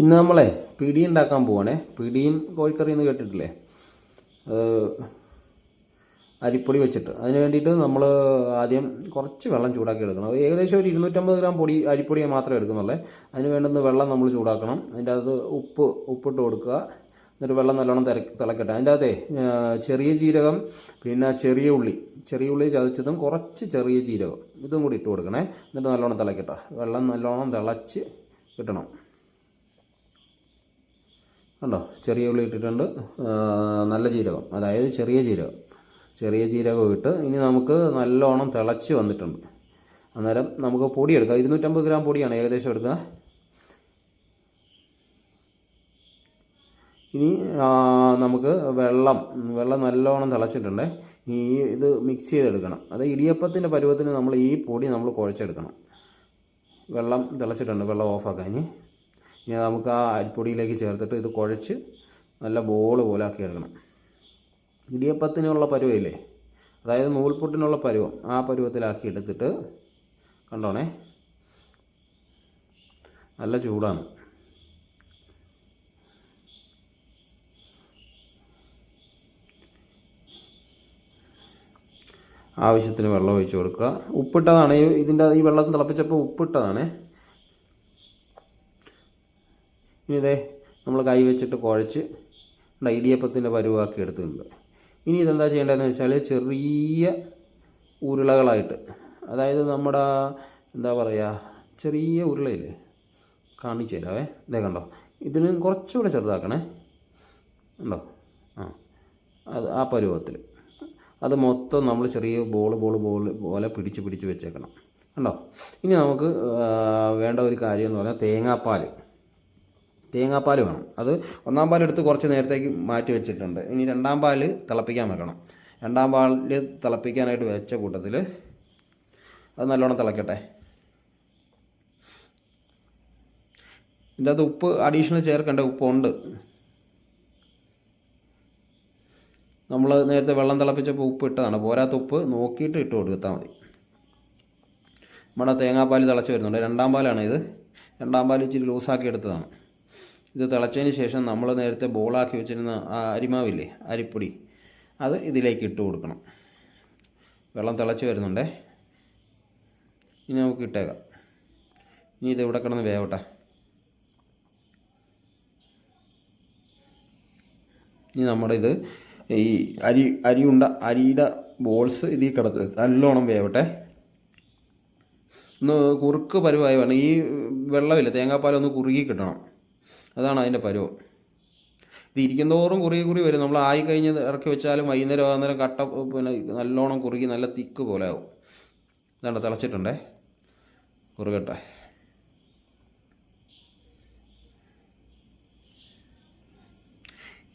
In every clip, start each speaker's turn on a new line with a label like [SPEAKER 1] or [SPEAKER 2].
[SPEAKER 1] ഇന്ന് നമ്മളെ പിടി ഉണ്ടാക്കാൻ പോവാണേ. പിടിയും കോഴിക്കറി എന്ന് കേട്ടിട്ടില്ലേ? അരിപ്പൊടി വെച്ചിട്ട്. അതിന് വേണ്ടിയിട്ട് നമ്മൾ ആദ്യം കുറച്ച് വെള്ളം ചൂടാക്കി എടുക്കണം. ഏകദേശം ഒരു ഇരുന്നൂറ്റമ്പത് ഗ്രാം പൊടി അരിപ്പൊടി മാത്രമേ എടുക്കുന്നുള്ളേ. അതിന് വേണ്ടുന്ന വെള്ളം നമ്മൾ ചൂടാക്കണം. അതിന്റെ അകത്ത് ഉപ്പ് ഉപ്പിട്ട് കൊടുക്കുക. എന്നിട്ട് വെള്ളം നല്ലോണം തിര തിളക്കട്ടെ. അതിന്റെ അകത്തെ ചെറിയ ജീരകം പിന്നെ ചെറിയ ഉള്ളി. ചെറിയ ഉള്ളി ചതച്ചതും കുറച്ച് ചെറിയ ജീരകം. ഇതും കൂടി ഇട്ട് കൊടുക്കണേ. എന്നിട്ട് നല്ലോണം തിളക്കട്ടെ. വെള്ളം നല്ലോണം തിളച്ച് കിട്ടണം. കണ്ടോ ചെറിയ ഉള്ളി ഇട്ടിട്ടുണ്ട്. നല്ല ജീരകം. അതായത് ചെറിയ ജീരകം. ചെറിയ ജീരകം ഇട്ട് ഇനി നമുക്ക് നല്ലോണം തിളച്ച് വന്നിട്ടുണ്ട്. അന്നേരം നമുക്ക് പൊടി എടുക്കാം ഇരുന്നൂറ്റമ്പത് ഗ്രാം പൊടിയാണ് ഏകദേശം എടുക്കുക. ഇനി നമുക്ക് വെള്ളം വെള്ളം നല്ലോണം തിളച്ചിട്ടുണ്ട്. ഈ ഇത് മിക്സ് ചെയ്തെടുക്കണം. അത് ഇടിയപ്പത്തിന്റെ പരുവത്തിന് നമ്മൾ ഈ പൊടി നമ്മൾ കുഴച്ചെടുക്കണം. വെള്ളം തിളച്ചിട്ടുണ്ട്. വെള്ളം ഓഫാക്കാൻ ഇനി ഇനി നമുക്ക് ആ അരിപ്പൊടിയിലേക്ക് ചേർത്തിട്ട് ഇത് കുഴച്ച് നല്ല ബോൾ പോലെ ആക്കി എടുക്കണം. ഇടിയപ്പത്തിനുള്ള പരുവയില്ലേ? അതായത് നൂൽപുട്ടിനുള്ള പരുവം ആ പരുവത്തിലാക്കി എടുത്തിട്ട് കണ്ടോണേ? നല്ല ചൂടാണ്. ആവശ്യത്തിന് വെള്ളം ഒഴിച്ച് കൊടുക്കുക. ഉപ്പിട്ടതാണ്. ഇതിന്റെ ഈ വെള്ളം തിളപ്പിച്ചപ്പോൾ ഉപ്പിട്ടതാണ്. ഇനി ഇതേ നമ്മൾ കൈ വെച്ചിട്ട് കുഴച്ച് ഇടിയപ്പത്തിന്റെ പരുവാക്കി എടുത്തിട്ടുണ്ട്. ഇനി ഇതെന്താ ചെയ്യേണ്ടതെന്ന് വെച്ചാൽ ചെറിയ ഉരുളകളായിട്ട് അതായത് നമ്മുടെ എന്താ പറയുക ചെറിയ ഉരുളയില്ലേ കാണിച്ചു തരാവേ. ഇതേ കണ്ടോ ഇതിന് കുറച്ചുകൂടെ ചെറുതാക്കണേ. ഉണ്ടോ ആ അത് ആ പരുവത്തിൽ. അത് മൊത്തം നമ്മൾ ചെറിയ ബോൾ ബോൾ ബോൾ പോലെ പിടിച്ച് പിടിച്ച് വെച്ചേക്കണം. കണ്ടോ? ഇനി നമുക്ക് വേണ്ട ഒരു കാര്യം എന്ന് പറഞ്ഞാൽ തേങ്ങാപ്പാൽ തേങ്ങാപ്പാൽ വേണം. അത് ഒന്നാം പാൽ എടുത്ത് കുറച്ച് നേരത്തേക്ക് മാറ്റി വെച്ചിട്ടുണ്ട്. ഇനി രണ്ടാം പാൽ തിളപ്പിക്കാൻ വെക്കണം. രണ്ടാം പാൽ തിളപ്പിക്കാനായിട്ട് വെച്ച കൂട്ടത്തിൽ അത് നല്ലോണം തിളക്കട്ടെ. ഇതിന്റെ അത് ഉപ്പ് അഡീഷണൽ ചേർക്കേണ്ട ഉപ്പുണ്ട്. നമ്മൾ നേരത്തെ വെള്ളം തിളപ്പിച്ചപ്പോൾ ഉപ്പ് ഇട്ടതാണ്. പോരാത്ത ഉപ്പ് നോക്കിയിട്ട് ഇട്ട് കൊടുത്താൽ മതി. നമ്മുടെ തേങ്ങാപ്പാൽ തിളച്ച് വരുന്നുണ്ട്. രണ്ടാം പാലാണ് ഇത്. രണ്ടാം പാൽ ഇച്ചിരി ലൂസാക്കി എടുത്തതാണ്. ഇത് തിളച്ചതിന് ശേഷം നമ്മൾ നേരത്തെ ബോളാക്കി വെച്ചിരുന്ന ആ അരിമാവില്ലേ അരിപ്പൊടി അത് ഇതിലേക്ക് ഇട്ട് കൊടുക്കണം. വെള്ളം തിളച്ച് വരുന്നുണ്ടേ. ഇനി നമുക്ക് ഇട്ടേക്കാം. ഇനി ഇത് ഇവിടെ കിടന്ന് വേവട്ടെ. ഇനി നമ്മുടെ ഇത് ഈ അരി അരി ഉണ്ട അരിയുടെ ബോൾസ് ഇതിൽ കിടത്ത് നല്ലോണം വേവട്ടെ. ഒന്ന് കുറുക്ക് പരുവായി വേണം. ഈ വെള്ളമില്ല തേങ്ങാപ്പാലൊന്ന് കുറുകി കിട്ടണം. അതാണ് അതിന്റെ പരുവം. ഇത് ഇരിക്കുന്നതോറും കുറുകി കുറി വരും. നമ്മൾ ആയി കഴിഞ്ഞ് ഇറക്കി വെച്ചാലും വൈകുന്നേരം ആകുന്നേരം കട്ട പിന്നെ നല്ലോണം കുറുകി നല്ല തിക്ക് പോലെ ആവും. ഇതാണ്ട് തിളച്ചിട്ടുണ്ടേ. കുറുകട്ടെ.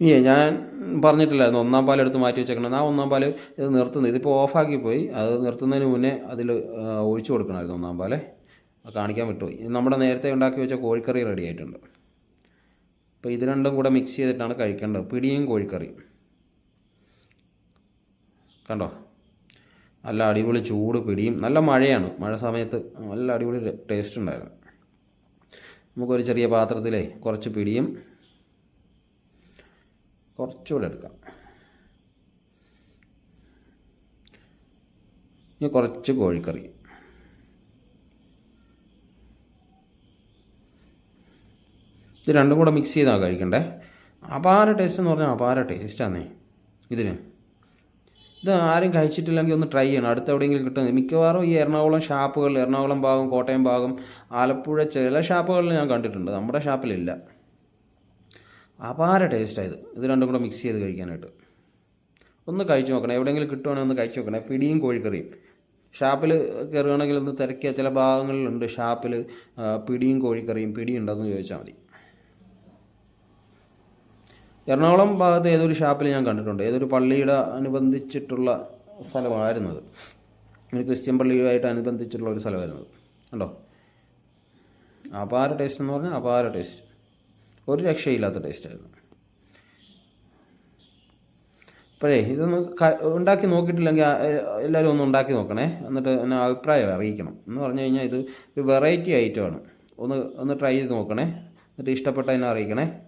[SPEAKER 1] ഇനി ഞാൻ പറഞ്ഞിട്ടില്ലായിരുന്നു ഒന്നാം പാൽ എടുത്ത് മാറ്റി വെച്ചേക്കണം ആ ഒന്നാം പാൽ ഇത് നിർത്തുന്നത് ഇതിപ്പോൾ ഓഫാക്കി പോയി. അത് നിർത്തുന്നതിന് മുന്നേ അതിൽ ഒഴിച്ചു കൊടുക്കണമായിരുന്നു ഒന്നാം അത് കാണിക്കാൻ വിട്ടുപോയി. നമ്മുടെ നേരത്തെ ഉണ്ടാക്കി വെച്ച കോഴിക്കറി റെഡി ആയിട്ടുണ്ട്. അപ്പോൾ ഇത് രണ്ടും കൂടെ മിക്സ് ചെയ്തിട്ടാണ് കഴിക്കേണ്ടത്. പിടിയും കോഴിക്കറിയും. കണ്ടോ? നല്ല അടിപൊളി ചൂട് പിടിയും. നല്ല മഴയാണ്. മഴ സമയത്ത് നല്ല അടിപൊളി ടേസ്റ്റ് ഉണ്ടായിരുന്നു. നമുക്കൊരു ചെറിയ പാത്രത്തിലേ കുറച്ച് പിടിയും കുറച്ചുകൂടെ എടുക്കാം. ഇനി കുറച്ച് കോഴിക്കറി. ഇത് രണ്ടും കൂടെ മിക്സ് ചെയ്താൽ കഴിക്കണ്ടേ? അപാര ടേസ്റ്റ് എന്ന് പറഞ്ഞാൽ അപാര ടേസ്റ്റാന്നേ ഇതിന്. ഇത് ആരും കഴിച്ചിട്ടില്ലെങ്കിൽ ഒന്ന് ട്രൈ ചെയ്യണം. അടുത്ത് എവിടെയെങ്കിലും കിട്ടുന്നത് മിക്കവാറും ഈ എറണാകുളം ഷാപ്പുകളിൽ എറണാകുളം ഭാഗം കോട്ടയം ഭാഗം ആലപ്പുഴ ചില ഷാപ്പുകളിൽ ഞാൻ കണ്ടിട്ടുണ്ട്. നമ്മുടെ ഷാപ്പിലില്ല. അപാര ടേസ്റ്റായത് ഇത്. രണ്ടും കൂടെ മിക്സ് ചെയ്ത് കഴിക്കാനായിട്ട്. ഒന്ന് കഴിച്ചു നോക്കണം. എവിടെയെങ്കിലും കിട്ടുവാണെങ്കിൽ ഒന്ന് കഴിച്ചു നോക്കണേ. പിടിയും കോഴിക്കറിയും. ഷാപ്പിൽ കയറുകയാണെങ്കിൽ ഒന്ന് തിരക്കിയ. ചില ഭാഗങ്ങളിലുണ്ട് ഷാപ്പിൽ പിടിയും കോഴിക്കറിയും. പിടി ഉണ്ടെന്ന് ചോദിച്ചാൽ മതി. എറണാകുളം ഭാഗത്ത് ഏതൊരു ഷാപ്പിൽ ഞാൻ കണ്ടിട്ടുണ്ട്. ഏതൊരു പള്ളിയുടെ അനുബന്ധിച്ചിട്ടുള്ള സ്ഥലമായിരുന്നു അത്. ഒരു ക്രിസ്ത്യൻ പള്ളിയുമായിട്ട് അനുബന്ധിച്ചിട്ടുള്ള ഒരു സ്ഥലമായിരുന്നു കണ്ടോ? അപാര ടേസ്റ്റ് എന്ന് പറഞ്ഞാൽ അപാര ടേസ്റ്റ് ഒരു രക്ഷയില്ലാത്ത ടേസ്റ്റായിരുന്നു അപ്പോഴേ ഇതൊന്ന് ഉണ്ടാക്കി നോക്കിയിട്ടില്ലെങ്കിൽ എല്ലാവരും ഒന്ന് ഉണ്ടാക്കി നോക്കണേ. എന്നിട്ട് എന്നെ അഭിപ്രായം അറിയിക്കണം. എന്ന് പറഞ്ഞു കഴിഞ്ഞാൽ ഇത് ഒരു വെറൈറ്റി ഐറ്റമാണ് ഒന്ന് ഒന്ന് ട്രൈ ചെയ്ത് നോക്കണേ. എന്നിട്ട് ഇഷ്ടപ്പെട്ടതിനെ അറിയിക്കണേ.